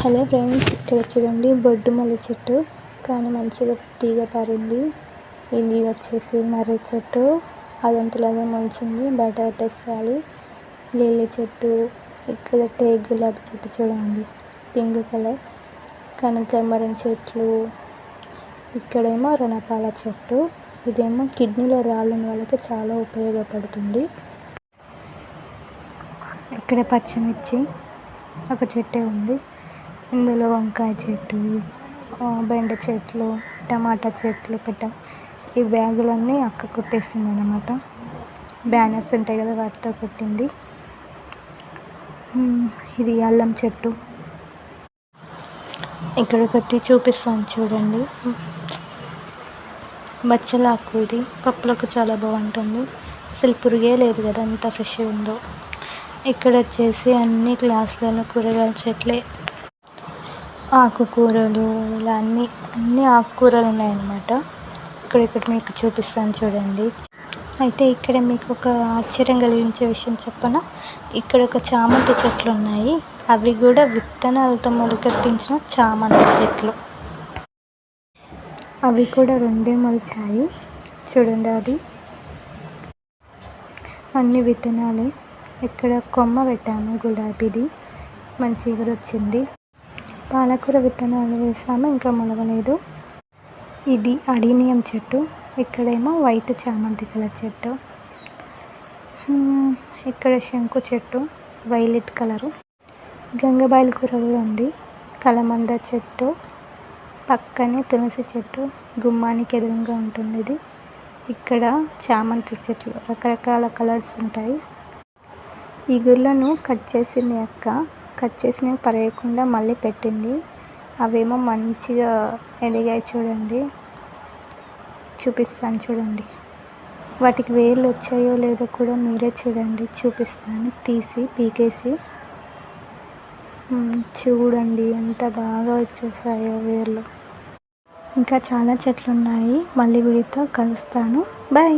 Hello friends ఇక్కడ చూడండి బొడ్డు మల్లె చెట్టు. కానీ మంచిగా తీగ పారింది. ఇది వచ్చేసి మర్రి చెట్టు. అదంతలో మొలిచింది బయట పెట్టేసేయాలి. లిల్లీ చెట్టు ఇక్కడ టేక్ గులాబీ చెట్టు చూడండి పింక్ కలర్. కనకాంబరం చెట్లు ఇక్కడేమో రణపాల చెట్టు. ఇదేమో కిడ్నీలో రాళ్ళని వాళ్ళకి చాలా ఉపయోగపడుతుంది. ఇక్కడ పచ్చిమిర్చి ఒక చెట్టే ఉంది. ఇందులో వంకాయ చెట్టు బెండ చెట్లు టమాటా చెట్లు పెట్టాం ఈ బ్యాగులన్నీ అక్క కుట్టేసింది అనమాట బ్యానర్స్ ఉంటాయి కదా వాటితో కుట్టింది. ఇది అల్లం చెట్టు. ఇక్కడ ఒకటి చూపిస్తాను చూడండి. బచ్చలాకు ఇది. పప్పులకు చాలా బాగుంటుంది. అసలు పురుగే లేదు కదా ఎంత ఫ్రెష్గా ఉందో. ఇక్కడ వచ్చేసి అన్ని గ్లాసులలో కూరగాయల చెట్లే. ఆకుకూరలు ఇలా అన్ని అన్ని ఆకుకూరలు ఉన్నాయన్నమాట. ఇక్కడ ఇక్కడ మీకు చూపిస్తాను చూడండి. అయితే ఇక్కడ మీకు ఒక ఆశ్చర్యం కలిగించే విషయం చెప్పనా ఇక్కడ ఒక చామంతి చెట్లు ఉన్నాయి. అవి కూడా విత్తనాలతో మొలకెత్తించిన చామంతి చెట్లు. అవి కూడా రెండే మొలిచాయి. చూడండి అది. అన్ని విత్తనాలే. ఇక్కడ కొమ్మ పెట్టాము గులాబీది. మంచి ఎగురొచ్చింది పాలకూర విత్తనాలు వేసాము ఇంకా మొలవలేదు ఇది అడీనియం చెట్టు ఇక్కడేమో వైట్ చామంతి కలర్ చెట్టు. ఇక్కడ శంకు చెట్టు వైలెట్ కలరు. గంగబాయిల కూర కూడా ఉంది. కలమంద చెట్టు పక్కనే తులసి చెట్టు గుమ్మానికి ఎదురుగా ఉంటుంది ఇది. ఇక్కడ చామంతి చెట్లు రకరకాల కలర్స్ ఉంటాయి. ఈ గుళ్ళను కట్ చేసింది అక్క. కట్ చేసినవి పరేయకుండా మళ్ళీ పెట్టింది. అవేమో మంచిగా ఎదిగాయి చూడండి. చూపిస్తాను చూడండి. వాటికి వేర్లు వచ్చాయో లేదో కూడా మీరే చూడండి. చూపిస్తాను. తీసి పీకేసి. చూడండి ఎంత బాగా వచ్చేసాయో వేర్లు. ఇంకా చాలా చెట్లు ఉన్నాయి మళ్ళీ వీడితో కలుస్తాను. బాయ్.